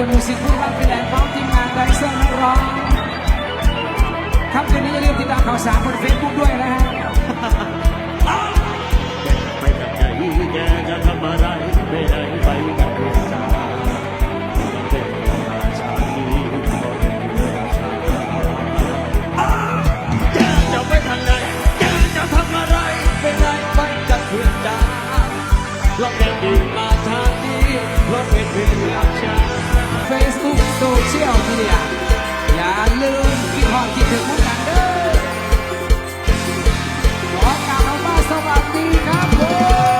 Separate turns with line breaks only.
กัมิว
สิก
รุ่
งรังเปแหลงพร้อมทีมงานได้เซ
อร์
นักร้อง
ครับ
เดี๋ยวนี้อย่า
ลืมติดตามข่าวสารบนเฟซบุ๊กด้วยนะ
ฮะไม่ทำใจแกจะ
ทำ
อะ
ไร
ไม่
ได้
โซ
เชี
ยล
มีเดียอย่าลืม
คิ
ดห
อดคิ
ดถึงพวกกันเด้อขอกล่า
ว
คำว่าสวัสดีครับ
ผม